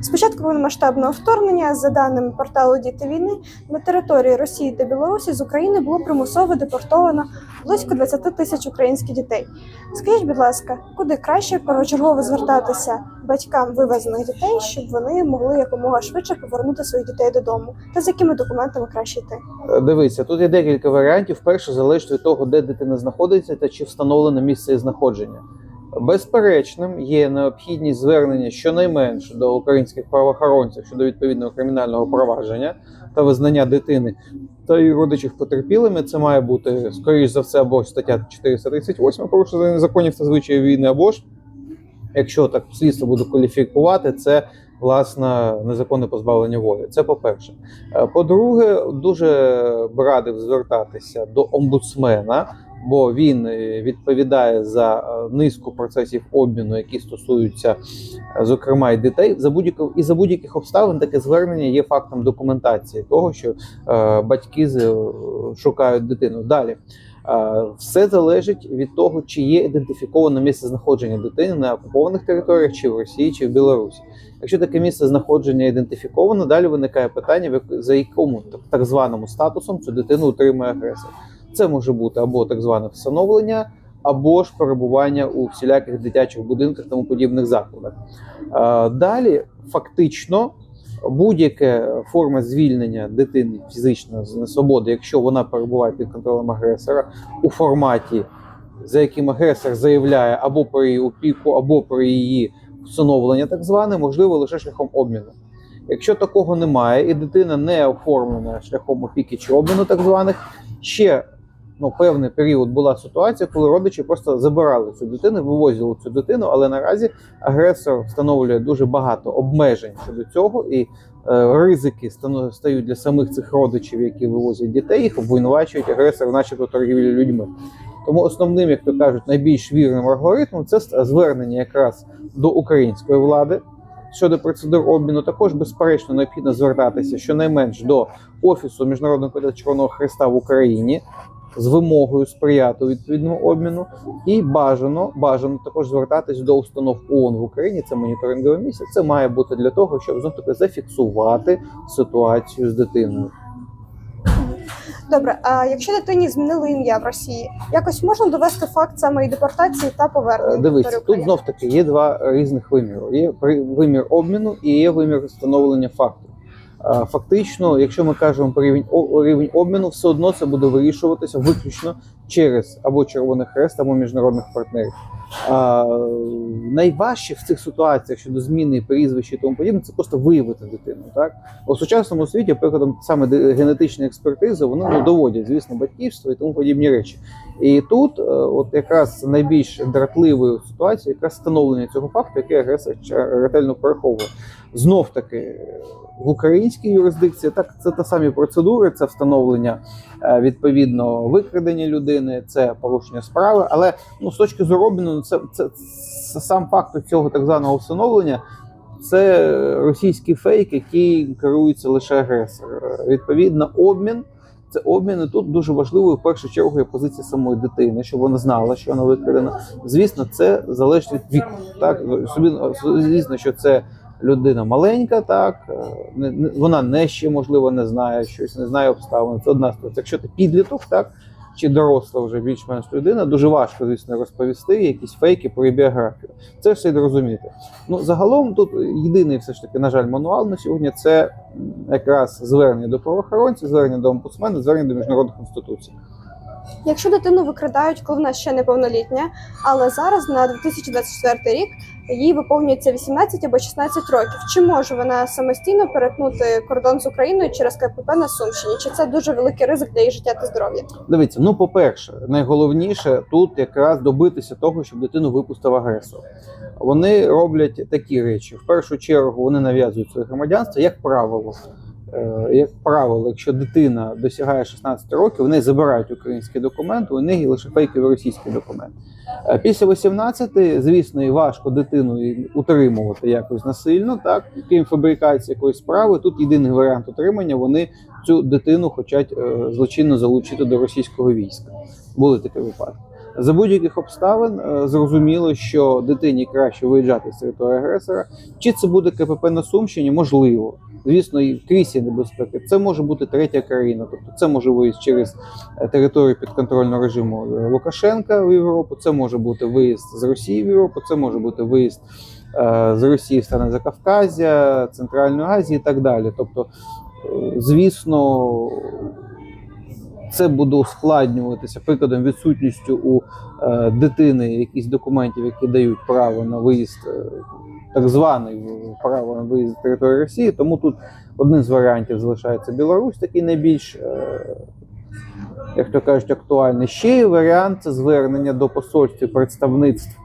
З початку повномасштабного вторгнення, за даними порталу Діти війни, на території Росії та Білорусі з України було примусово депортовано близько 20 тисяч українських дітей. Скажіть, будь ласка, куди краще першочергово звертатися батькам вивезених дітей, щоб вони могли якомога швидше повернути своїх дітей додому? Та з якими документами краще йти? Е, Дивіться, тут є декілька варіантів. Перше залежить від того, де дитина знаходиться та чи встановлене місце знаходження. Безперечним є необхідність звернення щонайменше до українських правоохоронців щодо відповідного кримінального провадження та визнання дитини та її родичів потерпілими. Це має бути скоріш за все або стаття 438 порушення законів та звичаїв війни, або ж якщо так слідство буде кваліфікувати, це власне незаконне позбавлення волі. Це по-перше. Е, По-друге, дуже б радив звертатися до омбудсмена, бо він е, відповідає за низку процесів обміну, які стосуються, е, зокрема, і дітей. За будь і за будь-яких обставин таке звернення є фактом документації того, що е, батьки е, шукають дитину. Далі. Все залежить від того, чи є ідентифіковане місце знаходження дитини на окупованих територіях, чи в Росії, чи в Білорусі. Якщо таке місце знаходження ідентифіковано, далі виникає питання, за якому так званому статусом цю дитину утримує агресор. Це може бути або так зване встановлення, або ж перебування у всіляких дитячих будинках тому подібних закладах. Е, Далі фактично. Будь-яка форма звільнення дитини фізично з свободи, якщо вона перебуває під контролем агресора у форматі, за яким агресор заявляє або про її опіку, або про її встановлення, так зване, можливо лише шляхом обміну. Якщо такого немає, і дитина не оформлена шляхом опіки чи обміну, так званих, ще ну, певний період була ситуація, коли родичі просто забирали цю дитину, вивозили цю дитину, але наразі агресор встановлює дуже багато обмежень щодо цього, і е, ризики стають для самих цих родичів, які вивозять дітей, їх обвинувачують агресор, начебто торгівлі людьми. Тому основним, як то кажуть, найбільш вірним алгоритмом це звернення якраз до української влади щодо процедур обміну. Також безперечно необхідно звертатися щонайменш до офісу міжнародного Червоного Христа в Україні з вимогою сприяти відповідному обміну, і бажано бажано також звертатись до установ ООН в Україні. Це моніторингова місія. Це має бути для того, щоб знов таки зафіксувати ситуацію з дитиною. Добре, а якщо дитині змінили ім'я в Росії, якось можна довести факт саме і депортації та повернення? Дивіться, тут знов таки є два різних виміру: є вимір обміну і є вимір встановлення факту. Фактично, якщо ми кажемо про рівень рівень обміну, все одно це буде вирішуватися виключно через або Червоний Хрест, або міжнародних партнерів. А, найважче в цих ситуаціях щодо зміни прізвища і тому подібне, це просто виявити дитину. Так у сучасному світі, прикладом саме генетичні експертизи, вони ну, доводять, звісно, батьківство і тому подібні речі. І тут, е, от якраз найбільш дратливою ситуацією, якраз встановлення цього факту, який агресор ретельно переховує. Знов таки в українській юрисдикції так це та самі процедури, це встановлення е, відповідно викрадення людини, це порушення справи. Але ну з точки зору обміну, це, це, це сам факт цього так званого встановлення. Це російський фейк, який керується лише агресор. Відповідно, обмін це обмін. І тут дуже важливою в першу чергу є позиція самої дитини, щоб вона знала, що вона викрадена. Звісно, це залежить від віку. Так звісно, що це людина маленька, так вона не ще можливо не знає щось, не знає обставин. Це одна ситуація. Якщо ти підліток, так чи доросла вже більш-менш людина, дуже важко, звісно, розповісти якісь фейки про біографію. Це все й зрозуміти. Ну загалом тут єдиний все ж таки, на жаль, мануал на сьогодні це якраз звернення до правоохоронців, звернення до омбудсмена, звернення до міжнародних інституцій. Якщо дитину викрадають, коли вона ще неповнолітня, але зараз на 2024 рік їй виповнюється 18 або 16 років. Чи може вона самостійно перетнути кордон з Україною через КПП на Сумщині? Чи це дуже великий ризик для її життя та здоров'я? Дивіться, ну по-перше, найголовніше тут якраз добитися того, щоб дитину випустив агресор. Вони роблять такі речі. В першу чергу вони нав'язують своє громадянство, як правило. Е, Як правило, якщо дитина досягає 16 років, вони забирають український документ, у них лише фейковий російський документ. Е, Після 18, звісно, і важко дитину утримувати якось насильно, так крім фабрикації якоїсь справи. Тут єдиний варіант утримання. Вони цю дитину хочуть е, злочинно залучити до російського війська. Були такі випадки. За будь-яких обставин е, зрозуміло, що дитині краще виїжджати з території агресора. Чи це буде КПП на Сумщині? Можливо. Звісно, і в крісі небезпеки. Це може бути третя країна, тобто це може виїзд через е, територію підконтрольного режиму е, Лукашенка в Європу. Це може бути виїзд з Росії в Європу, це може бути виїзд з Росії в сторони Закавказя, Центральної Азії і так далі. Тобто, звісно, це буде ускладнюватися прикладом відсутністю у е, дитини якісь документів, які дають право на виїзд, е, так званий право на виїзд території Росії. Тому тут одним з варіантів залишається Білорусь, такий найбільш, е, як то кажуть, актуальний. Ще є варіант це звернення до посольств і представництв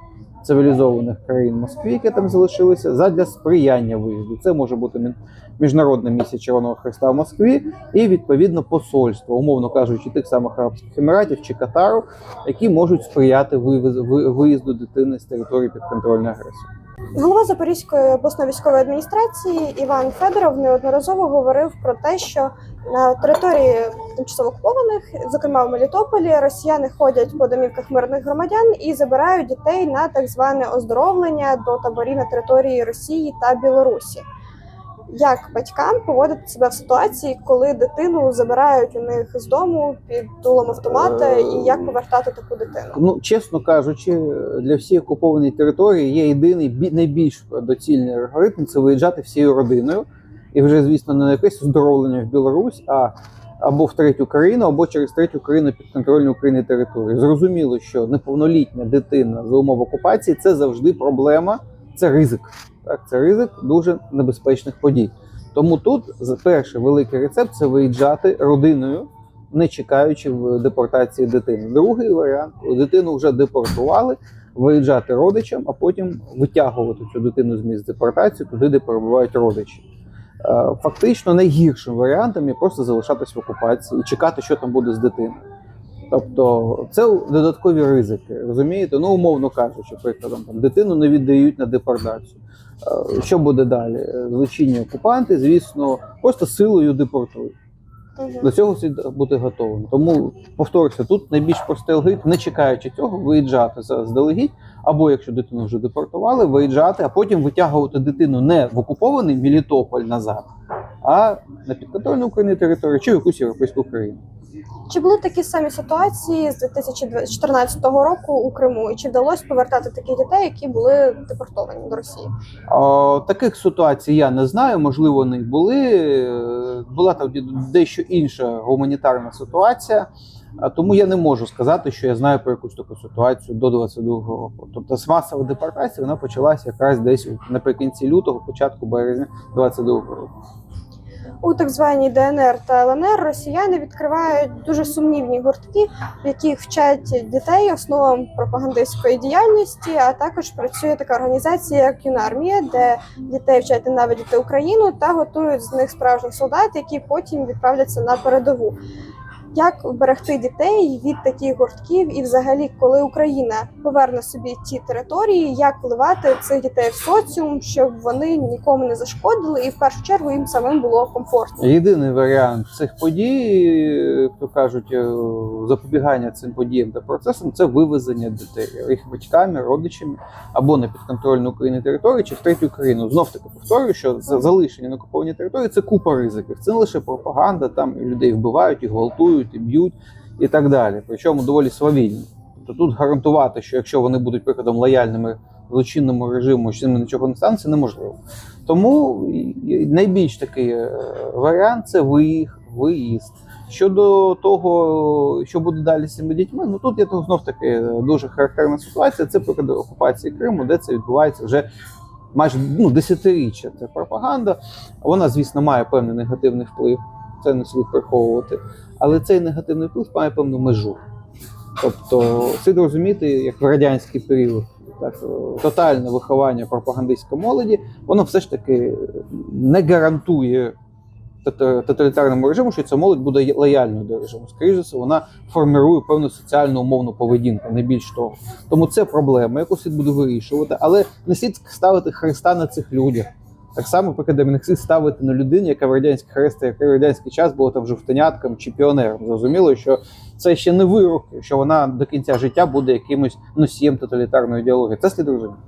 цивілізованих країн Москві, які там залишилися, задля сприяння виїзду. Це може бути Міжнародна місія Червоного Христа в Москві і відповідно посольство, умовно кажучи, тих самих Арабських Еміратів чи Катару, які можуть сприяти виїзду дитини з території підконтрольної агресії. Голова Запорізької обласної військової адміністрації Іван Федоров неодноразово говорив про те, що на території тимчасово окупованих, зокрема в Мелітополі, росіяни ходять по домівках мирних громадян і забирають дітей на так зване оздоровлення до таборів на території Росії та Білорусі. Як батькам поводити себе в ситуації, коли дитину забирають у них з дому під дулом автомата, і як повертати таку дитину? Ну, чесно кажучи, для всіх окупованих територій є єдиний бі- найбільш доцільний алгоритм це виїжджати всією родиною, і вже, звісно, не на якесь оздоровлення в Білорусь, а або в третю країну, або через третю країну підконтрольну України територію. Зрозуміло, що неповнолітня дитина за умов окупації це завжди проблема, це ризик. Так, це ризик дуже небезпечних подій. Тому тут перший великий рецепт це виїжджати родиною, не чекаючи в депортації дитини. Другий варіант, дитину вже депортували, виїжджати родичам, а потім витягувати цю дитину з місць депортації туди, де перебувають родичі. Е, Фактично найгіршим варіантом є просто залишатись в окупації і чекати, що там буде з дитиною. Тобто це додаткові ризики, розумієте? Ну, умовно кажучи, прикладом там дитину не віддають на депортацію. Е, Що буде далі? Е, Злочинні окупанти, звісно, просто силою депортують. До цього слід бути готовим. Тому повторюся, тут найбільш простий алгоритм, не чекаючи цього, виїжджати заздалегідь, або якщо дитину вже депортували, виїжджати, а потім витягувати дитину не в окупований Мелітополь назад, а на підконтрольну Україні територію чи в якусь європейську країну. Чи були такі самі ситуації з 2014 року у Криму? І чи вдалося повертати таких дітей, які були депортовані до Росії? О, таких ситуацій я не знаю, можливо, вони були. Була там дещо інша гуманітарна ситуація, тому я не можу сказати, що я знаю про якусь таку ситуацію до 22-го року. Тобто з масова депортація вона почалася якраз десь наприкінці лютого, початку березня 22-го року. У так званій ДНР та ЛНР росіяни відкривають дуже сумнівні гуртки, в яких вчать дітей основам пропагандистської діяльності. А також працює така організація, як юнармія, де дітей вчать ненавидіти Україну та готують з них справжніх солдат, які потім відправляться на передову. Як вберегти дітей від таких гуртків, і взагалі, коли Україна поверне собі ті території, як вливати цих дітей в соціум, щоб вони нікому не зашкодили, і в першу чергу їм самим було комфортно. Єдиний варіант цих подій, то кажуть, е, запобігання цим подіям та процесам це вивезення дітей їх батьками, родичами або на підконтрольну Україні територію, чи в третю країну. Знов таки повторюю, що за- залишення на окупованій території це купа ризиків. Це не лише пропаганда, там людей вбивають, і гвалтують, і б'ють, і так далі. Причому доволі свавільно. Тобто тут гарантувати, що якщо вони будуть прикладом лояльними злочинному режиму, що ними нічого не станеться, неможливо. Тому найбільш такий е, варіант це виїзд. Щодо того, що буде далі з цими дітьми, ну тут є то знов таки дуже характерна ситуація. Це приклад окупації Криму, де це відбувається вже майже ну, десятиріччя. Це пропаганда. Вона, звісно, має певний негативний вплив. Це не слід приховувати. Але цей негативний вплив має певну межу. Тобто, слід розуміти, як в радянський період, так, е, тотальне виховання пропагандистської молоді, воно все ж таки не гарантує тоталітарному режиму, що ця молодь буде лояльною до режиму. Скоріше все, вона формирує певну соціальну умовну поведінку, не більш того. Тому це проблема, яку слід буде вирішувати, але не слід ставити Христа на цих людях. Так само покидемних сил ставити на людину, яка в радянських хрестах, яка в радянський час була там жовтенятком чи піонером. Зрозуміло, що це ще не вирок, що вона до кінця життя буде якимось носієм тоталітарної ідеології. Це слід розуміти.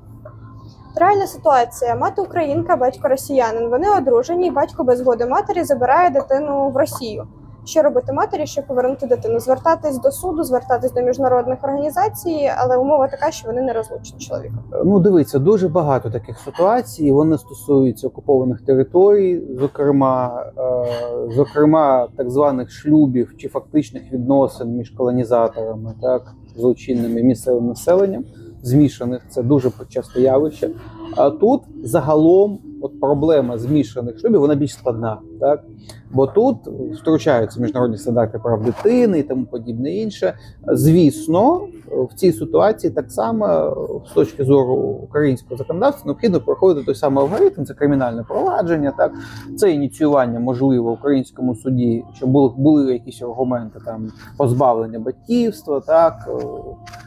Реальна ситуація: мати українка, батько росіянин. Вони одружені, батько без згоди матері забирає дитину в Росію. Що робити матері, щоб повернути дитину? Звертатись до суду, звертатись до міжнародних організацій, але умова така, що вони не розлучені чоловіком. Ну, дивіться, дуже багато таких ситуацій. Вони стосуються окупованих територій, зокрема, е, зокрема, так званих шлюбів чи фактичних відносин між колонізаторами, так злочинним і місцевим населенням, змішаних. Це дуже часто явище. А тут загалом от проблема змішаних шлюбів вона більш складна, так бо тут втручаються міжнародні стандарти прав дитини і тому подібне інше. Звісно, в цій ситуації так само з точки зору українського законодавства необхідно проходити той самий алгоритм, це кримінальне провадження, так це ініціювання можливо в українському суді, щоб були, були якісь аргументи там позбавлення батьківства, так е,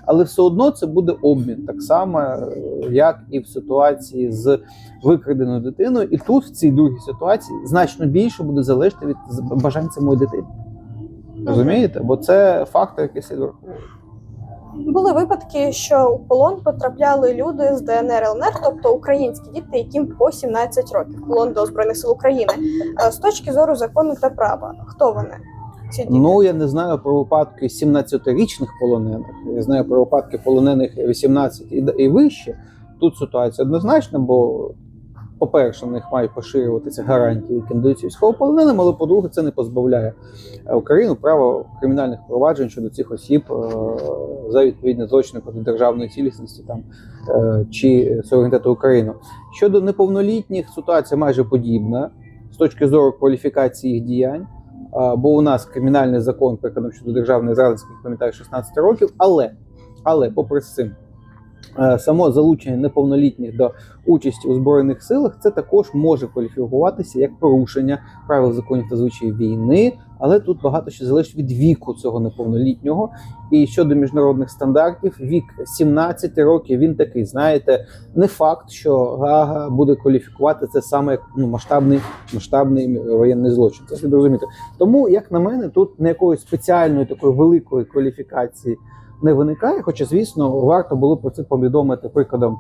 але все одно це буде обмін, так само е, як і в ситуації з викраденою дитиною. І тут в цій другій ситуації значно більше буде залежати від бажань самої дитини. Розумієте? Бо це фактор, який слід враховувати. Були випадки, що у полон потрапляли люди з ДНР ЛНР, тобто українські діти, яким по 17 років полон до збройних сил України. Е, З точки зору закону та права, хто вони? Ці діти? Ну я не знаю про випадки 17-річних полонених. Я знаю про випадки полонених 18 і, і вище. Тут ситуація однозначна, бо, по-перше, на них мають поширюватися гарантії, які надаються військовополоненим, але по-друге, це не позбавляє е, Україну права кримінальних проваджень щодо цих осіб е, за відповідне злочини проти державної цілісності там е, чи суверенітету України. Щодо неповнолітніх, ситуація майже подібна з точки зору кваліфікації їх діянь. Бо у нас кримінальний закон прикладом щодо державної зради, пам'ятаю, 16 років. Але, але попри цим, само залучення неповнолітніх до участі у збройних силах це також може кваліфікуватися як порушення правил законів та звичаїв війни. Але тут багато що залежить від віку цього неповнолітнього. І щодо міжнародних стандартів, вік 17 років він такий. Знаєте, не факт, що Гага буде кваліфікувати це саме як ну, масштабний масштабний воєнний злочин. Це слід розуміти. Тому, як на мене, тут не якоїсь спеціальної такої великої кваліфікації не виникає. Хоча, звісно, варто було про це повідомити прикладом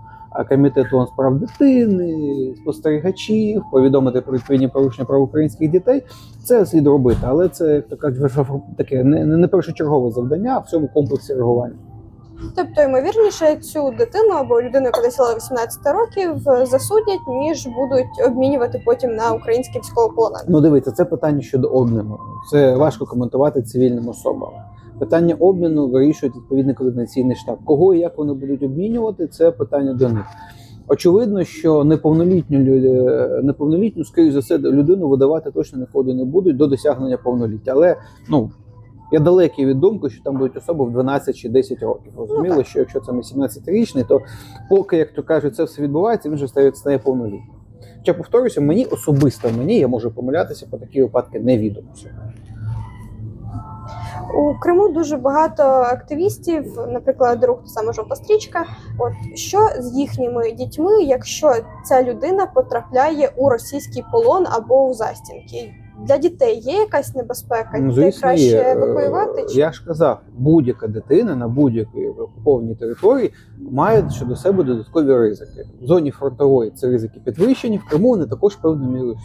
комітету з прав дитини, спостерігачів, повідомити про відповідні порушення прав українських дітей. Це слід робити, але це як то кажуть, таке не, не першочергове завдання в цьому комплексі реагування. Тобто, ймовірніше, цю дитину або людину, яка досягла 18 років, е, засудять, ніж будуть обмінювати потім на українські військовополонених. Ну, дивіться, це питання щодо обміну. Це важко коментувати цивільним особам. Питання обміну вирішують відповідний координаційний штаб. Кого і як вони будуть обмінювати, це питання до них. Очевидно, що неповнолітню лю- неповнолітню, скоріш за все, людину видавати точно нікуди не будуть до досягнення повноліття. Але ну я далекий від думки, що там будуть особи в 12 чи 10 років. Розуміло, що якщо це 18-річний, то поки, як то кажуть, це все відбувається, він вже стає, стає повнолітнім. Хоча повторюся, мені особисто мені я можу помилятися, по такі випадки невідомо. У Криму дуже багато активістів, наприклад, рух та саме жовта стрічка. От що з їхніми дітьми, якщо ця людина потрапляє у російський полон або у застінки? Для дітей є якась небезпека? Ну, Дітей краще є. евакуювати? Чи Я ж казав, будь-яка дитина на будь-якій окупованій території має щодо себе додаткові ризики. В зоні фронтової це ризики підвищені, в Криму вони також певною мірою.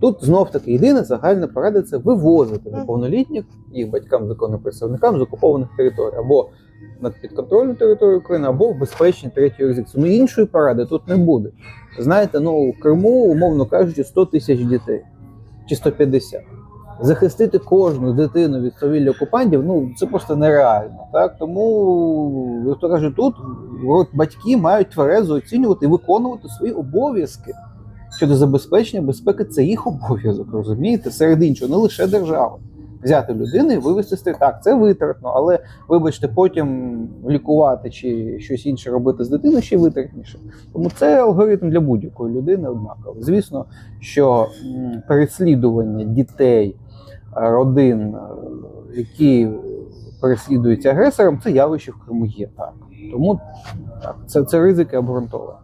Тут знов таки єдина загальна порада це вивозити неповнолітніх їх батькам, законним представникам з окупованих територій або на підконтрольну територію України, або в безпечні треті юрисдикції. Ну іншої поради тут не буде. Знаєте, ну в Криму, умовно кажучи, 100 тисяч дітей чи 150. Захистити кожну дитину від совілля окупантів, ну це просто нереально. Так тому як то кажуть, тут батьки мають тверезо оцінювати і виконувати свої обов'язки щодо забезпечення безпеки. Це їх обов'язок, розумієте? Серед іншого, не лише держава. Взяти людину і вивезти з. Так, це витратно, але вибачте, потім лікувати чи щось інше робити з дитиною ще витратніше. Тому це алгоритм для будь-якої людини однаково. Звісно, що переслідування дітей, е, родин, е, які переслідуються агресором, це явище в Криму є так. Тому так, це, це ризики обґрунтовані.